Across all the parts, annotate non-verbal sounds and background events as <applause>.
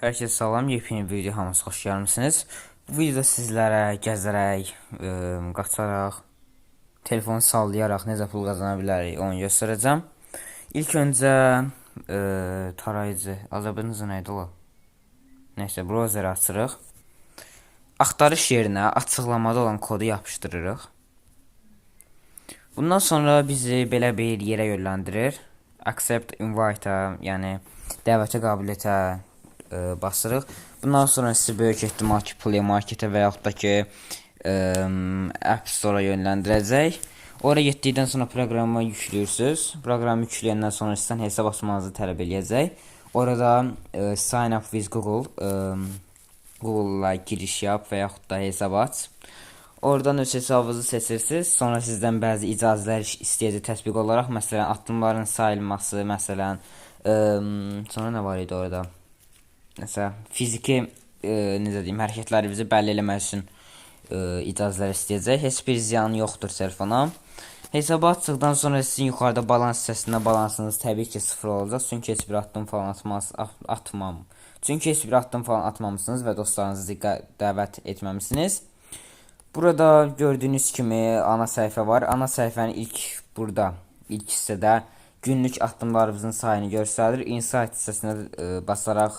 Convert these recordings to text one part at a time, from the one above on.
Herkese salam, yepyeni bir video hamınız xoş gəlmisiniz. Bu videoda sizlərə gəzərək, ə, qaçaraq, telefonu sallayaraq necə pul qazana bilərik onu göstərəcəm. İlk öncə ə, tarayıcı, Azərbaycanca nə idi o? Nəysə, browseri açırıq. Axtarış yerinə açıqlamada olan kodu yapışdırırıq. Bundan sonra bizi belə bir yerə yönləndirir. Accept invite-a, yəni dəvətə qabiliyyətə ə, basırıq. Bundan sonra sizi böyük ehtimal ki, Play Market-ə və da ki, ə, App Store-a. Oraya getdikdən sonra proqramı yüklüyorsunuz. Proqramı yükləyəndən sonra sizdən hesab açmanızı tələb eləyəcək. Orada ə, sign up with Google, Google-la giriş yap və yaxud da hesab aç. Oradan öz hesabınızı seçirsiniz. Sonra sizdən bəzi icazələr istəyəcək təsbiq olaraq, məsələn, addımların sayılması, məsələn, ə, sonra nə var idi orada? Məsələn, fiziki ə, necə deyim, hərəkətlərimizi bəlli eləmək üçün ə, icazələr istəyəcək. Heç bir ziyanı yoxdur telefona. Hesabı açdıqdan sonra sizin yuxarıda balans hissəsində balansınız təbii ki 0 olacaq. Çünki heç bir addım falan atmaz, at- atmam. Çünki heç bir addım falan atmamısınız və dostlarınızı dəvət etməmisiniz. Burada gördüğünüz kimi ana sayfa var. Ana sayfanın ilk burada ilk hissədə günlük addımlarınızın sayını göstərir. Insight hissəsinə e, basaraq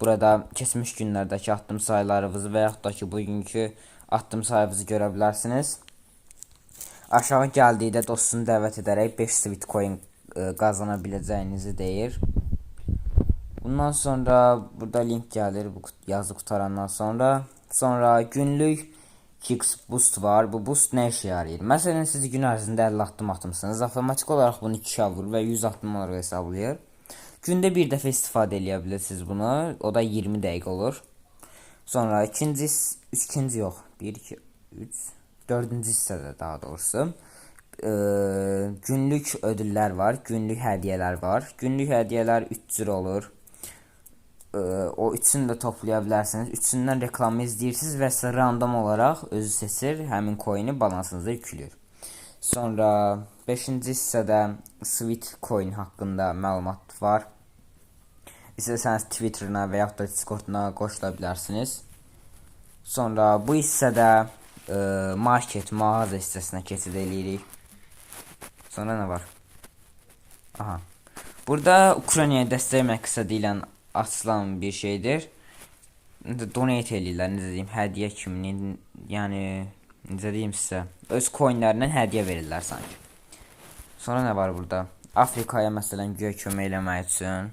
burada keçmiş günlərdəki addım sayılarınızı və yaxud da ki bugünkü addım sayınızı görə bilərsiniz. Aşağı gəldikdə dostunu dəvət edərək 5 sweet coin e, qazana biləcəyinizi deyir. Bundan sonra burada link gəlir bu yazı qutarandan sonra. Sonra günlük Kicks Boost var. Bu boost nə işə yarayır? Məsələn, siz gün ərzində 50 addım atmısınız. Avtomatik olaraq bunu 2 vurur və 100 addım olaraq hesablayır. Gündə bir dəfə istifadə bilirsiniz bunu. O da 20 dəqiqə olur. Sonra ikinci, ikinci yox. 1, 2, 3, dördüncü hissədə daha doğrusu. Ee, günlük ödüllər var, günlük hədiyyələr var. Günlük hədiyyələr 3 cür olur. Ee, o üçünü də toplaya bilərsiniz. Üçündən reklamı izləyirsiniz və sizə random olaraq özü seçir, həmin coin-i balansınıza yükləyir. Sonra 5-ci hissədə Sweet coin haqqında məlumat var. İstəsəniz Twitterına və yaxud da Discord-una qoşula bilərsiniz. Sonra bu hissədə e, market mağaza hissəsinə keçid eləyirik. Sonra nə var? Aha. Burada Ukraynaya dəstək məqsədi ilə açılan bir şeydir. Donate eləyirlər, necə deyim, hədiyyə kimi, yəni necə deyim sizə, öz coinlərindən hədiyyə verirlər sanki. Sonra nə var burada? Afrikaya məsələn göy kömək eləmək üçün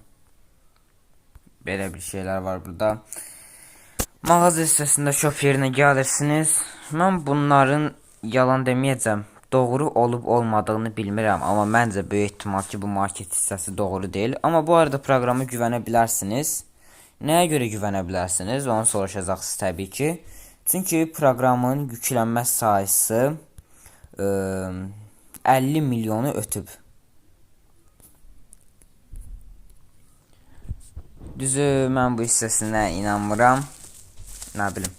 belə bir şeylər var burada. Mağaza hissəsində shop yerinə gəlirsiniz. Mən bunların yalan deməyəcəm, doğru olub olmadığını bilmirəm, amma məncə böyük ehtimal ki bu market hissəsi doğru deyil. Amma bu arada proqrama güvənə bilərsiniz. Nəyə görə güvənə bilərsiniz? Onu soruşacaqsınız təbii ki. Çünki proqramın yüklənmə sayısı ə, 50 milyonu ötüb. Düzü mən bu hissəsinə inanmıram. Nə bilim.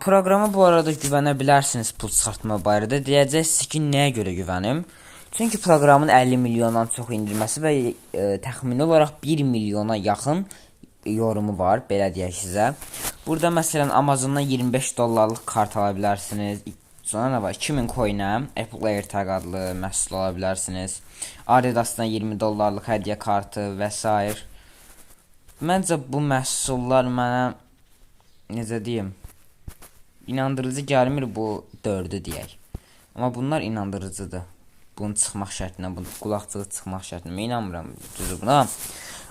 Proqrama bu arada güvənə bilərsiniz pul çıxartma barədə. Deyəcəksiniz ki, nəyə görə güvənim? Çünki proqramın 50 milyondan çox indirməsi və e, təxmini olaraq 1 milyona yaxın yorumu var, belə deyək sizə. Burada məsələn Amazondan 25 dollarlıq kart ala bilərsiniz. Sonra nə var? 2000 coin-ə Apple AirTag adlı məhsul ala bilərsiniz. Adidasdan 20 dollarlıq hədiyyə kartı və. Məncə bu məhsullar mənə necə deyim, inandırıcı gəlmir bu 4-ü deyək. Amma bunlar inandırıcıdır. Bunun çıxmaq şərtinə, bu qulaqçığı çıxmaq şərtinə inanmıram düzü buna.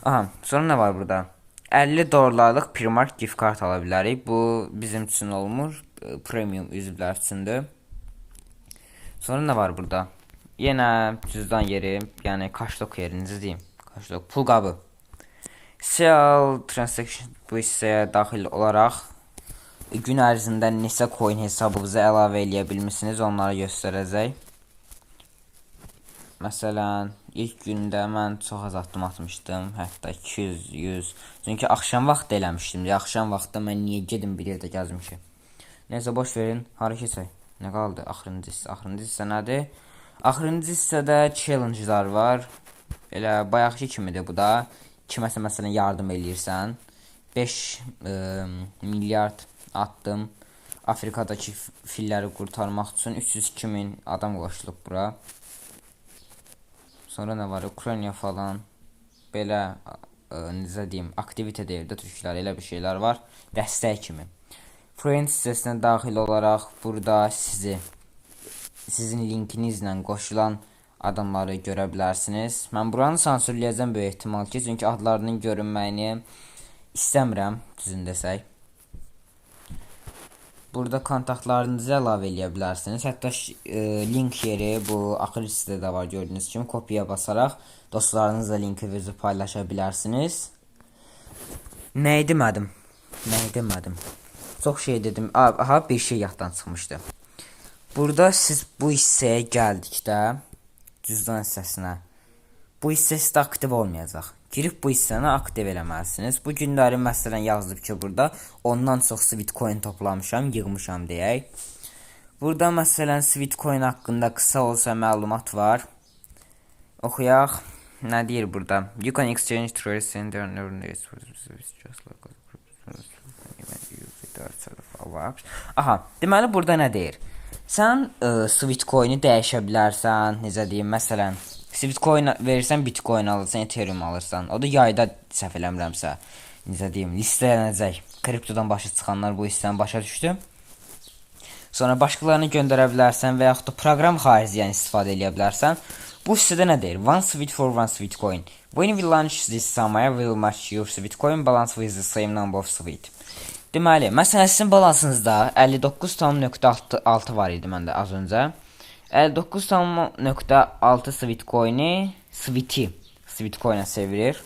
Aha, sonra nə var burada? 50 dollarlıq Primark gift kart ala bilərik. Bu bizim üçün olmur, e, premium üzvlər üçündür. Sonra nə var burada? Yenə cüzdan yeri, yəni kaşlok yeri, necə deyim? Kaşlok, pul qabı. Sell transaction bu hissəyə daxil olaraq gün ərzində neçə coin hesabınıza əlavə eləyə bilmisiniz, onları göstərəcək. Məsələn, ilk gündə mən çox az addım atmışdım, hətta 200, 100. Çünki axşam vaxtı eləmişdim. Ya axşam vaxtı mən niyə gedim bir yerdə gəzim ki? Nəysə boş verin, hara keçək? Nə qaldı? Axırıncı hissə. Axırıncı hissə nədir? Axırıncı hissədə challenge'lar var. Elə bayaqki kimidir bu da. Kiməsə məsələn yardım eləyirsən. 5 e, milyard attım. Afrikadakı filləri qurtarmaq üçün 302 min adam qoşulub bura. Sonra nə var? Ukrayna falan belə e, necə deyim, aktivitə deyildə türklər elə bir şeylər var. Dəstək kimi. Friends sitəsinə daxil olaraq burada sizi sizin linkinizlə qoşulan adamları görə bilərsiniz. Mən buranı sansürləyəcəm böyük ehtimal ki, çünki adlarının görünməyini istəmirəm, düzün. Burada kontaktlarınızı əlavə eləyə bilərsiniz. Hətta e, link yeri bu axır hissədə də var gördüyünüz kimi kopya basaraq dostlarınızla linki özü paylaşa bilərsiniz. Nəyi demədim? Nəyi demədim? Çox şey dedim. Aha bir şey yaddan çıxmışdı. Burada siz bu hissəyə gəldikdə cüzdan hissəsinə bu hissəsi də aktiv olmayacaq. Girib bu hissəni aktiv eləməlisiniz. Bu günləri məsələn yazılıb ki, burada ondan çox Sweetcoin toplamışam, yığmışam deyək. Burada məsələn Sweetcoin haqqında qısa olsa məlumat var. Oxuyaq. Nə deyir burada? You can exchange just like Aha, deməli burada nə deyir? Sən ə, Sweetcoin-i dəyişə bilərsən, necə deyim, məsələn, Sweetcoin verirsən, Bitcoin alırsan, Ethereum alırsan. O da yayda səhv eləmirəmsə, necə deyim, listələnəcək. Kriptodan başa çıxanlar bu hissəni başa düşdü. Sonra başqalarına göndərə bilərsən və yaxud da proqram xarici yəni istifadə edə bilərsən. Bu hissədə nə deyir? One sweet for one sweet coin. When we launch this summer, we will match your sweet coin balance with the same number of sweet. Deməli, məsələn sizin balansınızda 59.6 var idi məndə az öncə. 59.6 sweet coin-i sweet-i sweet coin-a çevirir.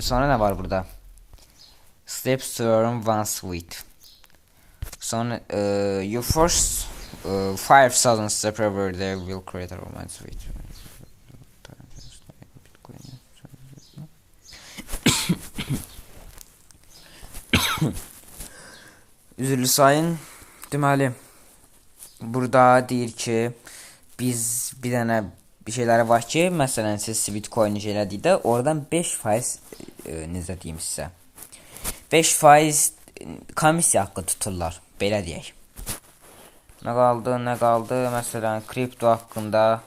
Sonra nə var burada? Steps to earn one sweet. Sonra uh, your first uh, 5000 step over there will create a romance with <coughs> Üzürlü sayın deməli burada deyir ki biz bir dənə bir şeyləri var ki, məsələn siz Bitcoin elədikdə oradan 5% e, necə deyim sizə 5% komissiya haqqı tuturlar. Belə deyək. Nə qaldı, nə qaldı? Məsələn, kripto haqqında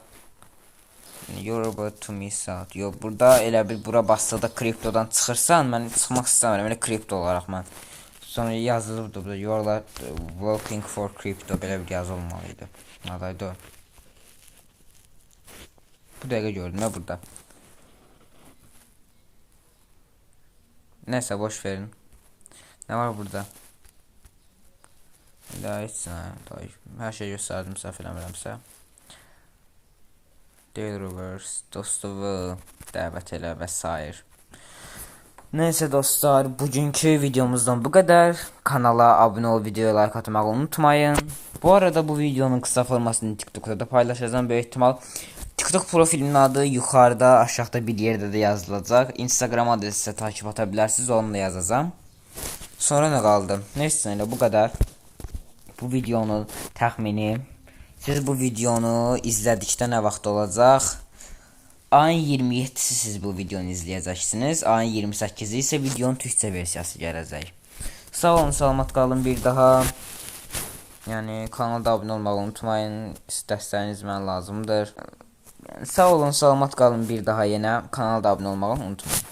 about to miss out. Yo, burada elə bir bura basdıqda kriptodan çıxırsan, mən çıxmaq istəmirəm. Elə kripto olaraq mən. Sonra yazılıbdı burada. You are uh, working for crypto belə bir yazı olmalıydı. Nadaydı o. Bu dəqiqə gördüm ya burada. Neyse boş verin. Ne var burada? Daha hiç daha her şey gösterdim səhv eləmirəmsə. Daily Reverse, dostovu dəvət elə və s. Neyse dostlar, bugünkü videomuzdan bu kadar. Kanala abone ol, videoya like atmayı unutmayın. Bu arada bu videonun kısa formasını TikTok'ta da paylaşacağım büyük ihtimal. TikTok profilimin adı yukarıda aşağıda bir yerde de yazılacak. Instagram adresi takip atabilirsiniz onunla yazacağım. Sonra ne kaldı? Neyse bu kadar. Bu videonun təxmini siz bu videonu izlədikdə nə vaxt olacaq? Ayın 27-si siz bu videonu izləyəcəksiniz. Ayın 28-i isə videonun türkçə versiyası gələcək. Sağ olun, salamat qalın bir daha. Yəni kanala abunə olmağı unutmayın. Dəstəyiniz mənə lazımdır. Sağ olun, salamat qalın bir daha yenə. Kanala abunə olmağı unutmayın.